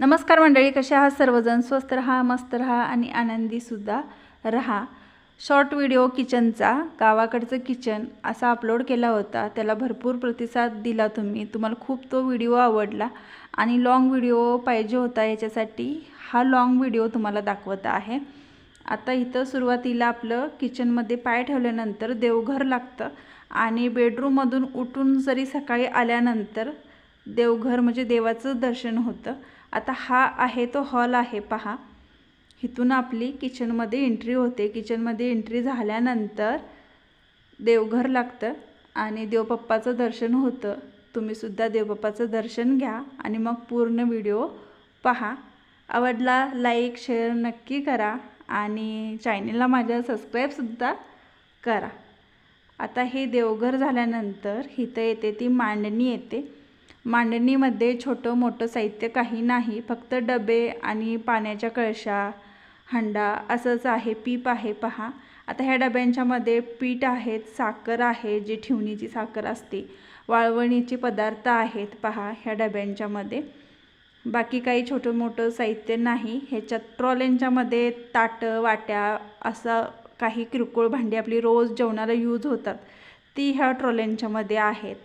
नमस्कार मंडळी कसे आहात सर्वजण? स्वस्त रहा मस्त रहा आणि आनंदीसुद्धा राहा. शॉर्ट व्हिडिओ किचनचा गावाकडचं किचन असा अपलोड केला होता. त्याला भरपूर प्रतिसाद दिला तुम्ही. तुम्हाला खूप तो व्हिडिओ आवडला आणि लाँग व्हिडिओ पाहिजे होता याच्यासाठी हा लाँग व्हिडिओ तुम्हाला दाखवत आहे. आता इथं सुरुवातीला आपलं किचनमध्ये पाय ठेवल्यानंतर देवघर लागतं आणि बेडरूममधून उठून जरी सकाळी आल्यानंतर देवघर म्हणजे देवाचं दर्शन होतं. आता हा आहे तो हॉल आहे पहा. इथून आपली किचनमध्ये एंट्री होते. किचनमध्ये एंट्री झाल्यानंतर देवघर लागतं आणि देवपप्पाचं दर्शन होतं. तुम्हीसुद्धा देवपप्पाचं दर्शन घ्या आणि मग पूर्ण व्हिडिओ पहा. आवडला लाईक शेअर नक्की करा आणि चॅनलला माझ्या सबस्क्राईबसुद्धा करा. आता हे देवघर झाल्यानंतर इथं येते ती मांडणी येते. मांडणीमध्ये छोटं मोठं साहित्य काही नाही फक्त डबे आणि पाण्याच्या कळशा हंडा असंच आहे पीप आहे पहा. आता ह्या डब्यांच्यामध्ये पीठ आहेत साखर आहे जी ठेवणीची साखर असते. वाळवणीचे पदार्थ आहेत पहा ह्या डब्यांच्यामध्ये बाकी काही छोटं मोठं साहित्य नाही. ह्याच्यात ट्रॉल्यांच्यामध्ये ताटं वाट्या असं काही किरकोळ भांडी आपली रोज जेवणाला यूज होतात. ती ह्या ट्रॉल्यांच्यामध्ये आहेत.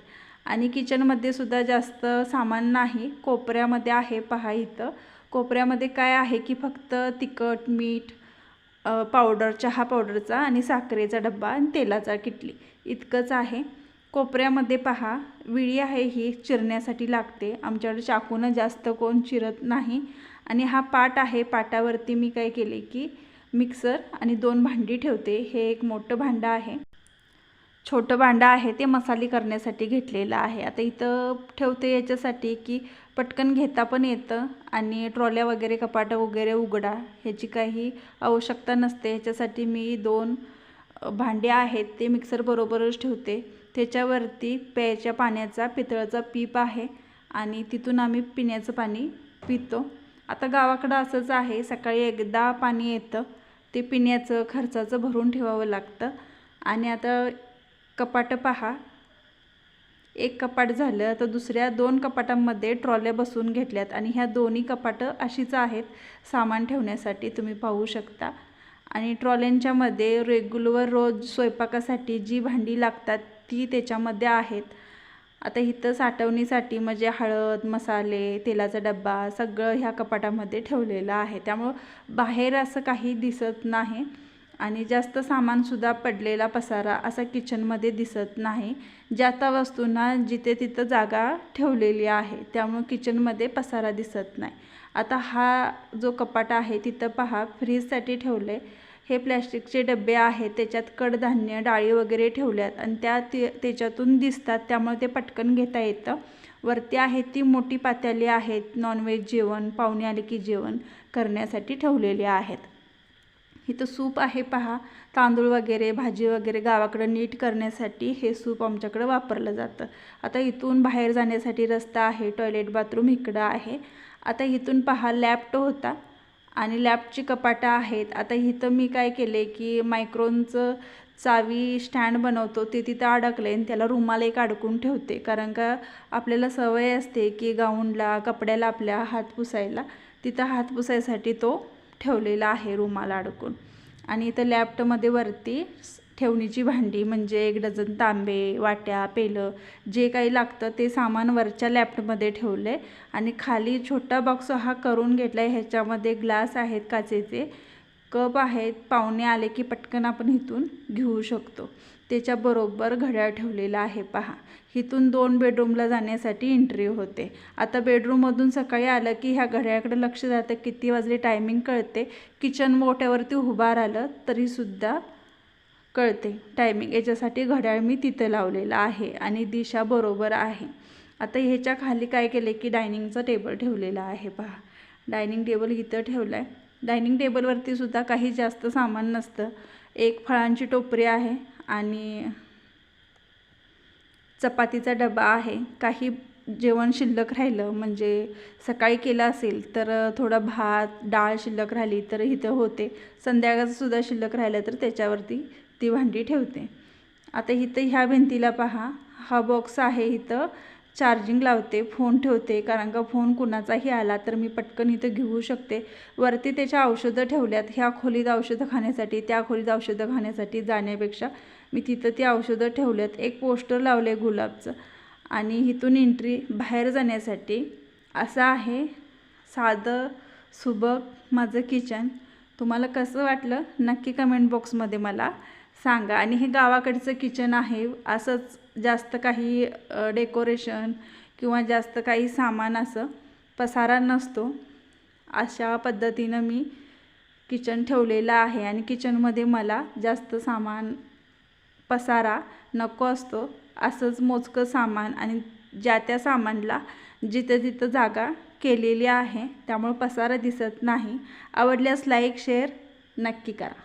आणि किचनमध्ये सुद्धा जास्त सामान नाही. कोपऱ्यामध्ये आहे पहा इथं. कोपऱ्यामध्ये काय आहे की फक्त तिखट मीठ पावडर चहा पावडरचा आणि साखरेचा डब्बा आणि तेलाचा किटली. इतकंच आहे. कोपऱ्यामध्ये पहा विळी आहे ही चिरण्यासाठी लागते. आमच्याकडे चाकूनं जास्त कोण चिरत नाही. आणि हा पाट आहे पाटावरती मी काय केले की मिक्सर आणि दोन भांडी ठेवते. हे एक मोठं भांडं आहे. छोटं भांडं आहे ते मसाले करण्यासाठी घेतलेलं आहे. आता इथं ठेवते याच्यासाठी की पटकन घेता पण येतं आणि ट्रॉल्या वगैरे कपाटं वगैरे उघडा. ह्याची काही आवश्यकता नसते. ह्याच्यासाठी मी दोन भांडे आहेत ते मिक्सरबरोबरच ठेवते. त्याच्यावरती प्यायच्या पाण्याचा पितळाचा पीप आहे आणि तिथून आम्ही पिण्याचं पाणी पितो. आता गावाकडं असंच आहे सकाळी एकदा पाणी येतं. ते पिण्याचं खर्चाचं भरून ठेवावं लागतं. आणि आता कपाटं पहा. एक कपाट झालं तर दुसऱ्या दोन कपाटांमध्ये ट्रॉल्या बसवून घेतल्यात आणि ह्या दोन्ही कपाटं अशीच आहेत सामान ठेवण्यासाठी तुम्ही पाहू शकता. आणि ट्रॉल्यांच्यामध्ये रेग्युलर रोज स्वयंपाकासाठी जी भांडी लागतात ती त्याच्यामध्ये आहेत. आता इथं साठवणीसाठी म्हणजे हळद मसाले तेलाचा डब्बा सगळं ह्या कपाटामध्ये ठेवलेलं आहे. त्यामुळं बाहेर असं काही दिसत नाही. आणि जास्त सामानसुद्धा पडलेला पसारा असा किचनमध्ये दिसत नाही. ज्या त्या वस्तूंना जिथे तिथं जागा ठेवलेली आहे त्यामुळं किचनमध्ये पसारा दिसत नाही. आता हा जो कपाट आहे तिथं पहा फ्रीजसाठी ठेवलं आहे हे प्लॅस्टिकचे डबे आहेत त्याच्यात कडधान्य डाळी वगैरे ठेवल्यात आणि त्या ते त्याच्यातून दिसतात त्यामुळे ते पटकन घेता येतं. वरती आहेत ती मोठी पात्याली आहेत नॉनव्हेज जेवण पाहुणे आले की जेवण करण्यासाठी ठेवलेले आहेत. इथं सूप आहे पहा. तांदूळ वगैरे भाजी वगैरे गावाकडं नीट करण्यासाठी हे सूप आमच्याकडं वापरलं जातं. आता इथून बाहेर जाण्यासाठी रस्ता आहे टॉयलेट बाथरूम इकडं आहे. आता इथून पहा लॅपटॉप होता आणि लॅपची कपाटं आहेत. आता इथं मी काय केले की मायक्रोनचं चावी स्टँड बनवतो ते तिथं अडकले आणि त्याला रुमाल एक अडकून ठेवते. कारण का आपल्याला सवय असते की गाऊनला कपड्याला आपल्या हात पुसायला. तिथं हात पुसायसाठी तो ठेवलेला आहे रुमाला अडकून. आणि इथं लॅपटॉपमध्ये वरती ठेवणीची भांडी म्हणजे एक डझन तांबे वाट्या पेलं जे काही लागतं ते सामान वरच्या लॅपटॉपमध्ये ठेवलं आहे आणि खाली छोटा बॉक्स हा करून घेतला आहे ह्याच्यामध्ये ग्लास आहेत काचेचे. कप आहेत पाहुणे आले की पटकन आपण इथून घेऊ शकतो. त्याच्याबरोबर घड्याळ ठेवलेला आहे पहा. इथून दोन बेडरूमला जाण्यासाठी एंट्री होते. आता बेडरूममधून सकाळी आलं की ह्या घड्याळकडे लक्ष जातं किती वाजले टायमिंग कळते. किचन मोठ्यावरती उभा राहिलं तरीसुद्धा कळते. टायमिंग याच्यासाठी घड्याळ मी तिथं लावलेलं आहे आणि दिशा बरोबर आहे. आता ह्याच्या खाली काय केले की डायनिंगचं टेबल ठेवलेलं आहे पहा. डायनिंग टेबल इथं ठेवलं आहे डायनिंग टेबलवरती सुद्धा काही जास्त सामान नसतं. एक फळांची टोपरी आहे आणि चपातीचा डबा आहे. काही जेवण शिल्लक राहिलं म्हणजे सकाळी केलं असेल तर थोडा भात डाळ शिल्लक राहिली तर इथं होते. संध्याकाळचंसुद्धा शिल्लक राहिलं तर त्याच्यावरती ती भांडी ठेवते. आता इथं ह्या भिंतीला पहा. हा बॉक्स आहे इथं. चार्जिंग लावते फोन ठेवते कारण का फोन कुणाचाही आला तर मी पटकन इथं घेऊ शकते. वरती त्याच्या औषधं ठेवल्यात ह्या खोलीत औषधं खाण्यासाठी त्या खोलीत औषधं खाण्यासाठी जाण्यापेक्षा मी तिथं ती औषधं ठेवल्यात. एक पोस्टर लावलं आहे गुलाबचं आणि इथून एंट्री बाहेर जाण्यासाठी. असं आहे साधं सुबक माझं किचन तुम्हाला कसं वाटलं? नक्की कमेंट बॉक्समध्ये मला सांगा. आणि हे गावाकडचं किचन आहे असंच जास्त काही डेकोरेशन किंवा जास्त काही सामान असं पसारा नसतो अशा पद्धतीनं मी किचन ठेवलेलं आहे आणि किचनमध्ये मला जास्त सामान पसारा नको असतो असंच मोजकं सामान आणि ज्या त्या सामानला जिथं तिथं जागा केलेली आहे त्यामुळं पसारा दिसत नाही. आवडल्यास लाईक शेअर नक्की करा.